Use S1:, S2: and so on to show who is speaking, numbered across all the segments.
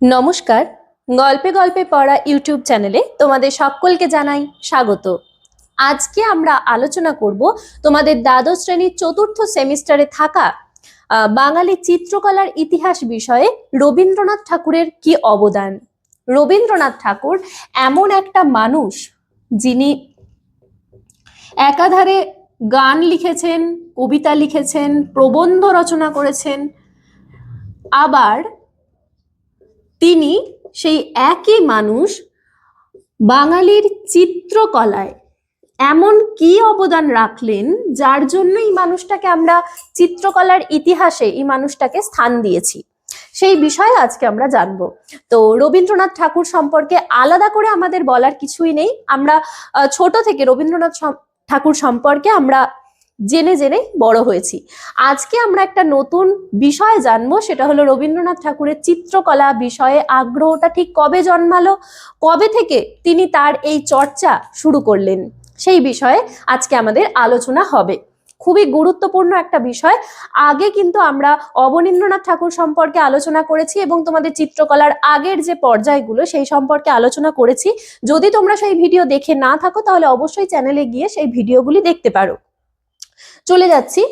S1: নমস্কার। গল্পে গল্পে পড়া ইউটিউব চ্যানেলে তোমাদের সকলকে জানাই স্বাগত। আজকে আমরা আলোচনা করব তোমাদের দ্বাদশ শ্রেণির চতুর্থ সেমিস্টারে থাকা বাঙালি চিত্রকলার ইতিহাস বিষয়ে রবীন্দ্রনাথ ঠাকুরের কি অবদান? রবীন্দ্রনাথ ঠাকুর এমন একটা মানুষ যিনি একাধারে গান লিখেছেন, কবিতা লিখেছেন, প্রবন্ধ রচনা করেছেন, আবার তিনি সেই একই মানুষ বাঙালির চিত্রকলায় এমন কি অবদান রাখলেন যার জন্য এই মানুষটাকে আমরা চিত্রকলার ইতিহাসে এই মানুষটাকে স্থান দিয়েছি? সেই বিষয়ে আজকে আমরা জানব। তো রবীন্দ্রনাথ ঠাকুর সম্পর্কে আলাদা করে আমাদের বলার কিছুই নেই। আমরা ছোট থেকে রবীন্দ্রনাথ ঠাকুর সম্পর্কে আমরা জেনে জেনে বড় হয়েছি। আজকে আমরা একটা নতুন বিষয় জানব, সেটা হলো রবীন্দ্রনাথ ঠাকুরের চিত্রকলা বিষয়ে আগ্রহটা ঠিক কবে জন্মালো, কবে থেকে তিনি তার এই চর্চা শুরু করলেন, সেই বিষয়ে আজকে আমাদের আলোচনা হবে। খুবই গুরুত্বপূর্ণ একটা বিষয়। আগে কিন্তু আমরা অবনীন্দ্রনাথ ঠাকুর সম্পর্কে আলোচনা করেছি এবং তোমাদের চিত্রকলার আগের যে পর্যায়গুলো, সেই সম্পর্কে আলোচনা করেছি। যদি তোমরা সেই ভিডিও দেখে না থাকো, তাহলে অবশ্যই চ্যানেলে গিয়ে সেই ভিডিওগুলি দেখতে পারো। চলে যাচ্ছি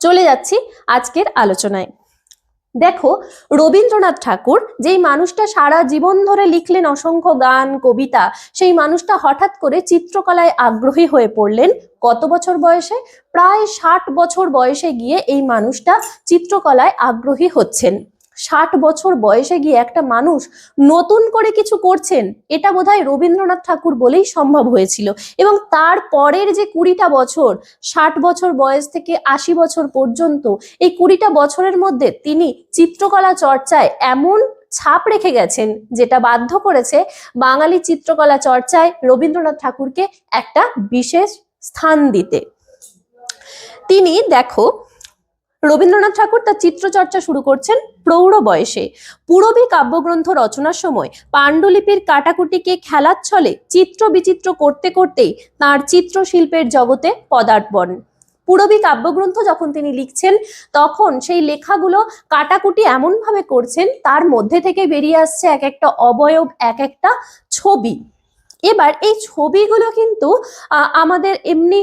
S1: চলে যাচ্ছি আজকের আলোচনায়। দেখো, রবীন্দ্রনাথ ঠাকুর যেই মানুষটা সারা জীবন ধরে লিখলেন অসংখ্য গান, কবিতা, সেই মানুষটা হঠাৎ করে চিত্রকলায় আগ্রহী হয়ে পড়লেন কত বছর বয়সে? প্রায় ষাট বছর বয়সে গিয়ে এই মানুষটা চিত্রকলায় আগ্রহী হচ্ছেন। ষাট বছর বয়সে গিয়ে একটা মানুষ নতুন করে কিছু করছেন, এটা বোধহয় রবীন্দ্রনাথ ঠাকুর বলেই সম্ভব হয়েছিল। এবং তার পরের যে কুড়িটা বছর, ষাট বছর বয়স থেকে আশি বছর পর্যন্ত, এই কুড়িটা বছরের মধ্যে তিনি চিত্রকলা চর্চায় এমন ছাপ রেখে গেছেন, যেটা বাধ্য করেছে বাঙালি চিত্রকলা চর্চায় রবীন্দ্রনাথ ঠাকুরকে একটা বিশেষ স্থান দিতে। তিনি, দেখো রবীন্দ্রনাথ ঠাকুর তার চিত্রচর্চা শুরু করছেন প্রৌঢ় বয়সে। পূরবী কাব্যগ্রন্থ রচনার সময় পাণ্ডুলিপির কাটাকুটিকে খেলার ছলে চিত্র বিচিত্র করতে করতেই তার চিত্রশিল্পের জগতে পদার্পণ। পূরবী কাব্যগ্রন্থ যখন তিনি লিখছেন, তখন সেই লেখাগুলো কাটাকুটি এমনভাবে করছেন, তার মধ্যে থেকে বেরিয়ে আসছে এক একটা অবয়ব, এক একটা ছবি। এবার এই ছবিগুলো কিন্তু আমাদের এমনি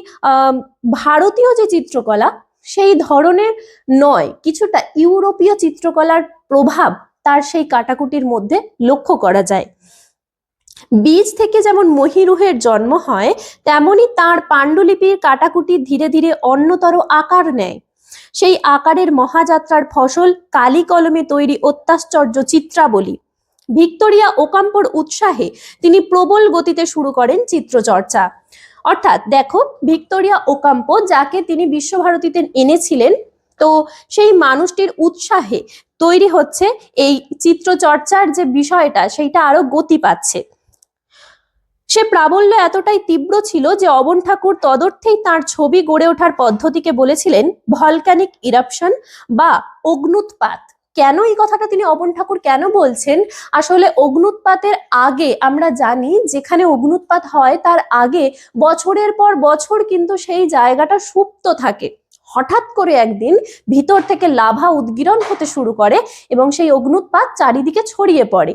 S1: ভারতীয় যে চিত্রকলা সেই ধরনের নয়, কিছুটা ইউরোপীয় চিত্রকলার প্রভাব তার সেই কাটাকুটির মধ্যে লক্ষ্য করা যায়। বীজ থেকে যেমন মহিরুহের জন্ম হয়, তেমনি তার পাণ্ডুলিপির কাটাকুটি ধীরে ধীরে অন্যতর আকার নেয়। সেই আকারের মহাযাত্রার ফসল কালি কলমে তৈরি অত্যাশ্চর্য চিত্রাবলী। ভিক্টোরিয়া ওকাম্পোর উৎসাহে তিনি প্রবল গতিতে শুরু করেন চিত্রচর্চা। অর্থাৎ দেখো ভিক্টোরিয়া ওকাম্পো, যাকে তিনি বিশ্বভারতীতে এনেছিলেন, তো সেই মানুষটির উৎসাহে তৈরি হচ্ছে এই চিত্রচর্চার যে বিষয়টা, সেইটা আরও গতি পাচ্ছে। সে প্রাবল্য এতটাই তীব্র ছিল যে অবন ঠাকুর তদর্থেই তার ছবি গড়ে ওঠার পদ্ধতিকে বলেছিলেন ভলকানিক ইরাপশন বা অগ্নুৎপাত। কেন এই কথাটা তিনি অবন ঠাকুর কেন বলছেন? আসলে অগ্নুৎপাতের আগে আমরা জানি যেখানে অগ্নুৎপাত হয় তার আগে বছরের পর বছর কিন্তু সেই জায়গাটা সুপ্ত থাকে। হঠাৎ করে একদিন ভিতর থেকে লাভা উদ্গীরণ হতে শুরু করে এবং সেই অগ্নুৎপাত চারিদিকে ছড়িয়ে পড়ে।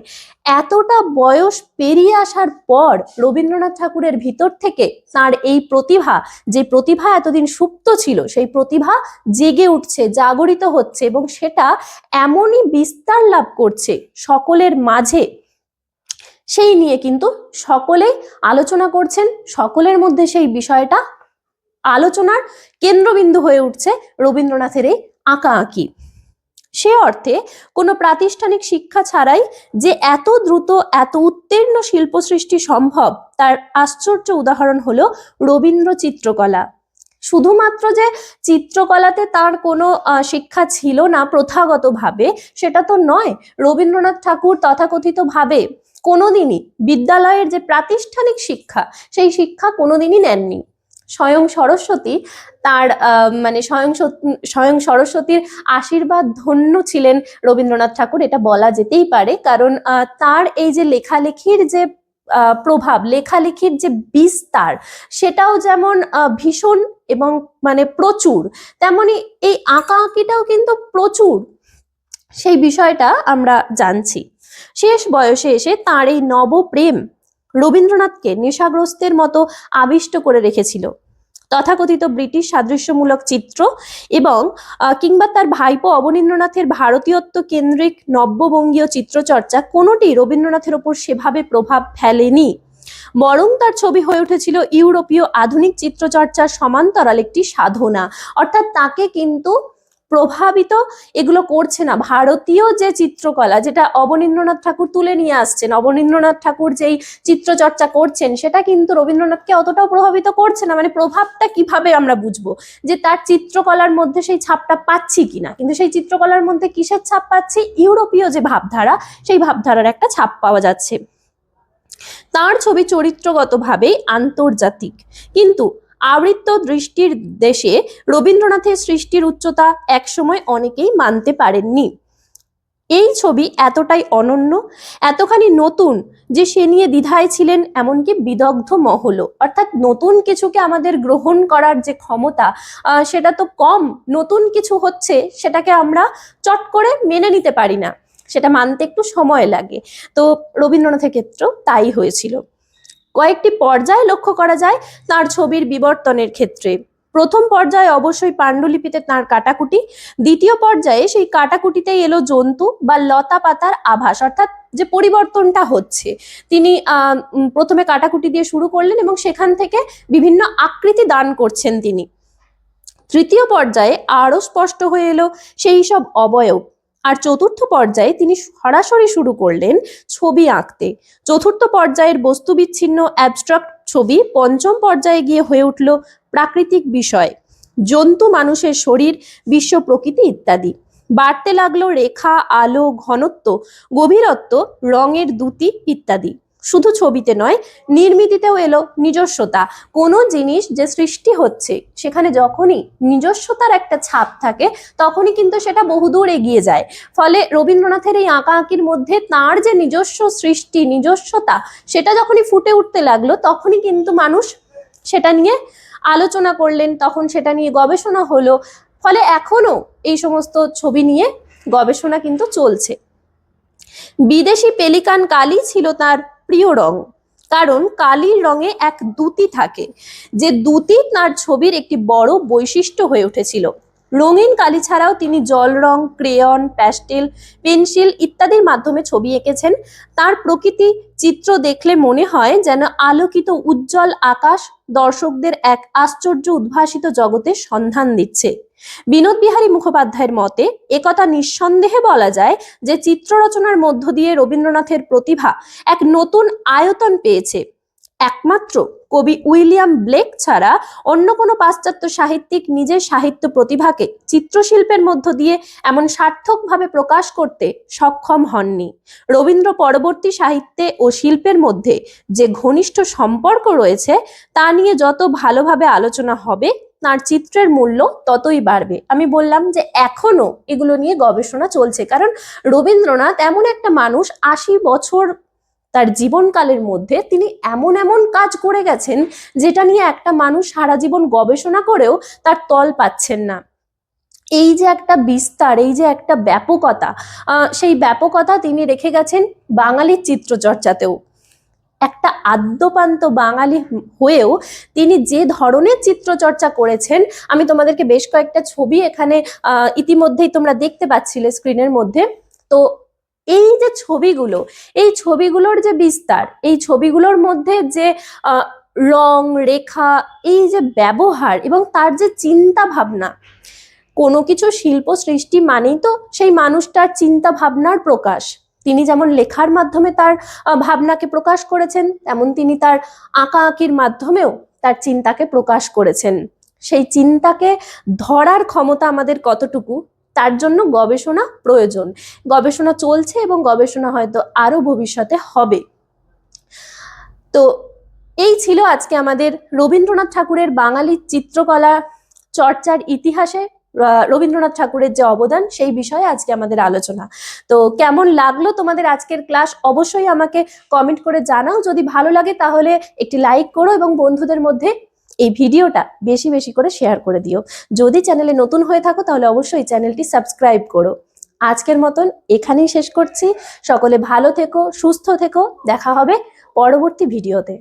S1: এতটা বয়স পেরিয়ে আসার পর রবীন্দ্রনাথ ঠাকুরের ভিতর থেকে তার এই প্রতিভা, যে প্রতিভা এতদিন সুপ্ত ছিল, সেই প্রতিভা জেগে উঠছে, জাগরিত হচ্ছে এবং সেটা এমনই বিস্তার লাভ করছে সকলের মাঝে। সেই নিয়ে কিন্তু সকলেই আলোচনা করছেন, সকলের মধ্যে সেই বিষয়টা আলোচনার কেন্দ্রবিন্দু হয়ে উঠছে রবীন্দ্রনাথের এই আঁকা আঁকি সে অর্থে কোনো প্রাতিষ্ঠানিক শিক্ষা ছাড়াই যে এত দ্রুত, এত উত্তীর্ণ শিল্প সৃষ্টি সম্ভব, তার আশ্চর্য উদাহরণ হলো রবীন্দ্র চিত্রকলা। শুধুমাত্র যে চিত্রকলাতে তার কোনো শিক্ষা ছিল না প্রথাগতভাবে, সেটা তো নয়। রবীন্দ্রনাথ ঠাকুর তথাকথিতভাবে কোনোদিনই বিদ্যালয়ের যে প্রাতিষ্ঠানিক শিক্ষা, সেই শিক্ষা কোনোদিনই নেননি। স্বয়ং সরস্বতী তার মানে স্বয়ং স্বয়ং সরস্বতীর আশীর্বাদ ধন্য ছিলেন রবীন্দ্রনাথ ঠাকুর, এটা বলা যেতেই পারে। কারণ তার এই যে লেখালেখির যে প্রভাব, লেখালেখির যে বিস্তার, সেটাও যেমন ভীষণ এবং মানে প্রচুর, তেমনি এই আঁকা আঁকিটাও কিন্তু প্রচুর। সেই বিষয়টা আমরা জানছি। শেষ বয়সে এসে তাঁর এই নবপ্রেম রবীন্দ্রনাথকে নেশাগ্রস্তের মতো আবিষ্ট করে রেখেছিল। তথাকথিত ব্রিটিশ সাদৃশ্যমূলক চিত্র এবং কিংবা তার ভাইপো অবনীন্দ্রনাথের ভারতীয়ত্ব কেন্দ্রিক নব্যবঙ্গীয় চিত্রচর্চা কোনোটি রবীন্দ্রনাথের ওপর সেভাবে প্রভাব ফেলেনি। বরং তার ছবি হয়ে উঠেছিল ইউরোপীয় আধুনিক চিত্রচর্চার সমান্তরাল একটি সাধনা। অর্থাৎ তাকে কিন্তু প্রভাবিত, এগুলো করছে না। ভারতীয় যে চিত্রকলা, যেটা অবনীন্দ্রনাথ ঠাকুর তুলে নিয়ে আসছেন, অবনীন্দ্রনাথ ঠাকুর যেই চিত্রচর্চা করছেন, সেটা কিন্তু রবীন্দ্রনাথকে অতটাও প্রভাবিত করছে না। মানে প্রভাবটা কীভাবে আমরা বুঝব? যে তার চিত্রকলার মধ্যে সেই ছাপটা পাচ্ছি কিনা? কিন্তু সেই চিত্রকলার মধ্যে কিসের ছাপ পাচ্ছি? ইউরোপীয় যে ভাবধারা, সেই ভাবধারার একটা ছাপ পাওয়া যাচ্ছে। তার ছবি চরিত্রগতভাবেই আন্তর্জাতিক। কিন্তু আবৃত্ত দৃষ্টির দেশে রবীন্দ্রনাথের সৃষ্টির উচ্চতা একসময় অনেকেই মানতে পারেননি। এই ছবি এতটাই অনন্য, এতখানি নতুন যে সে নিয়ে দ্বিধায় ছিলেন এমনকি বিদগ্ধ মহলও। অর্থাৎ নতুন কিছুকে আমাদের গ্রহণ করার যে ক্ষমতা সেটা তো কম। নতুন কিছু হচ্ছে, সেটাকে আমরা চট করে মেনে নিতে পারি না। সেটা মানতে একটু সময় লাগে। তো রবীন্দ্রনাথের ক্ষেত্রেও তাই হয়েছিল। কয়েকটি পর্যায়ে লক্ষ্য করা যায় তার ছবির বিবর্তনের ক্ষেত্রে। প্রথম পর্যায়ে অবশ্যই পাণ্ডুলিপিতে তার কাটাকুটি। দ্বিতীয় পর্যায়ে সেই কাটাকুটিতেই এলো জন্তু বা লতা পাতার আভাস, অর্থাৎ যে পরিবর্তনটা হচ্ছে। তিনি প্রথমে কাটাকুটি দিয়ে শুরু করলেন এবং সেখান থেকে বিভিন্ন আকৃতি দান করছেন তিনি। তৃতীয় পর্যায়ে আরও স্পষ্ট হয়ে এলো সেই সব অবয়ব। আর চতুর্থ পর্যায়ে তিনি সরাসরি শুরু করলেন ছবি আঁকতে। চতুর্থ পর্যায়ের বস্তু বিচ্ছিন্ন অ্যাবস্ট্রাক্ট ছবি পঞ্চম পর্যায়ে গিয়ে হয়ে উঠল প্রাকৃতিক বিষয়, জন্তু, মানুষের শরীর, বিশ্ব প্রকৃতি ইত্যাদি। বাড়তে লাগল রেখা, আলো, ঘনত্ব, গভীরত্ব, রঙের দ্যুতি ইত্যাদি। শুধু ছবিতে নয়, নির্মিতিতেও এলো নিজস্বতা। কোনো জিনিস যে সৃষ্টি হচ্ছে, সেখানে যখনই নিজস্বতার একটা ছাপ থাকে, তখনই কিন্তু সেটা বহুদূর এগিয়ে যায়। ফলে রবীন্দ্রনাথের এই আঁকা আঁকির মধ্যে তার যে নিজস্ব সৃষ্টি, নিজস্বতা, সেটা যখনই ফুটে উঠতে লাগল, তখনই কিন্তু মানুষ সেটা নিয়ে আলোচনা করলেন, তখন সেটা নিয়ে গবেষণা হলো। ফলে এখনও এই সমস্ত ছবি নিয়ে গবেষণা কিন্তু চলছে। বিদেশি পেলিকান কালি ছিল তার প্রিয় রং, কারণ কালির রঙে এক দ্যুতি থাকে। যে দ্যুতি তার ছবির একটি বড় বৈশিষ্ট্য হয়ে উঠেছিল। রঙিন কালি ছাড়াও তিনি জল রং, ক্রেয়ন, প্যাস্টেল, পেন্সিল ইত্যাদির মাধ্যমে ছবি এঁকেছেন। তার প্রকৃতি চিত্র দেখলে মনে হয় যেন আলোকিত উজ্জ্বল আকাশ দর্শকদের এক আশ্চর্য উদ্ভাসিত জগতের সন্ধান দিচ্ছে। বিনোদ বিহারী মুখোপাধ্যায়ের মতে, একথা নিঃসন্দেহে বলা যায় যে চিত্ররচনার মধ্য দিয়ে রবীন্দ্রনাথের প্রতিভা এক নতুন আয়তন পেয়েছে। একমাত্র কবি উইলিয়াম ব্লেক ছাড়া অন্য কোনো পাশ্চাত্য সাহিত্যিক নিজের সাহিত্য প্রতিভাকে চিত্রশিল্পের মধ্য দিয়ে এমন সার্থকভাবে প্রকাশ করতে সক্ষম হননি। রবীন্দ্র পরবর্তী সাহিত্যে ও শিল্পের মধ্যে যে ঘনিষ্ঠ সম্পর্ক রয়েছে, তা নিয়ে যত ভালোভাবে আলোচনা হবে তার চিত্রের মূল্য ততই বাড়বে। আমি বললাম যে এখনও এগুলো নিয়ে গবেষণা চলছে। কারণ রবীন্দ্রনাথ এমন একটা মানুষ, আশি বছর তার জীবনকালের মধ্যে তিনি এমন এমন কাজ করে গেছেন, যেটা নিয়ে একটা মানুষ সারা জীবন গবেষণা করেও তার তল পাচ্ছেন না। এই যে একটা বিস্তার, এই যে একটা ব্যাপকতা সেই ব্যাপকতা তিনি রেখে গেছেন বাঙালির চিত্রচর্চাতেও। একটা আদ্যপান্ত বাঙালি হয়েও তিনি যে ধরনের চিত্রচর্চা করেছেন, আমি তোমাদেরকে বেশ কয়েকটা ছবি এখানে ইতিমধ্যেই তোমরা দেখতে পাচ্ছিলে স্ক্রিনের মধ্যে। তো এই যে ছবিগুলো, এই ছবিগুলোর যে বিস্তার, এই ছবিগুলোর মধ্যে যে রং, রেখা, এই যে ব্যবহার এবং তার যে চিন্তা ভাবনা কোনো কিছু শিল্প সৃষ্টি মানেই তো সেই মানুষটার চিন্তা ভাবনার প্রকাশ। তিনি যেমন লেখার মাধ্যমে তার ভাবনাকে প্রকাশ করেছেন, তেমন তিনি তার আঁকা আঁকির মাধ্যমেও তার চিন্তাকে প্রকাশ করেছেন। সেই চিন্তাকে ধরার ক্ষমতা আমাদের কতটুকু? তার জন্য গবেষণা প্রয়োজন। গবেষণা চলছে এবং গবেষণা হয়তো আরও ভবিষ্যতে হবে। তো এই ছিল আজকে আমাদের রবীন্দ্রনাথ ঠাকুরের বাঙালি চিত্রকলা চর্চার ইতিহাসে রবীন্দ্রনাথ ঠাকুরের যে অবদান, সেই বিষয়ে আজকে আমাদের আলোচনা। তো কেমন লাগল তোমাদের আজকের ক্লাস? অবশ্যই আমাকে কমেন্ট করে জানাও। যদি ভালো লাগে তাহলে একটি লাইক করো এবং বন্ধুদের মধ্যে এই ভিডিওটা বেশি বেশি করে শেয়ার করে দিও। যদি চ্যানেলে নতুন হয়ে থাকো তাহলে অবশ্যই চ্যানেলটি সাবস্ক্রাইব করো। আজকের মতন এখানেই শেষ করছি। সকলে ভালো থেকো, সুস্থ থেকো। দেখা হবে পরবর্তী ভিডিওতে।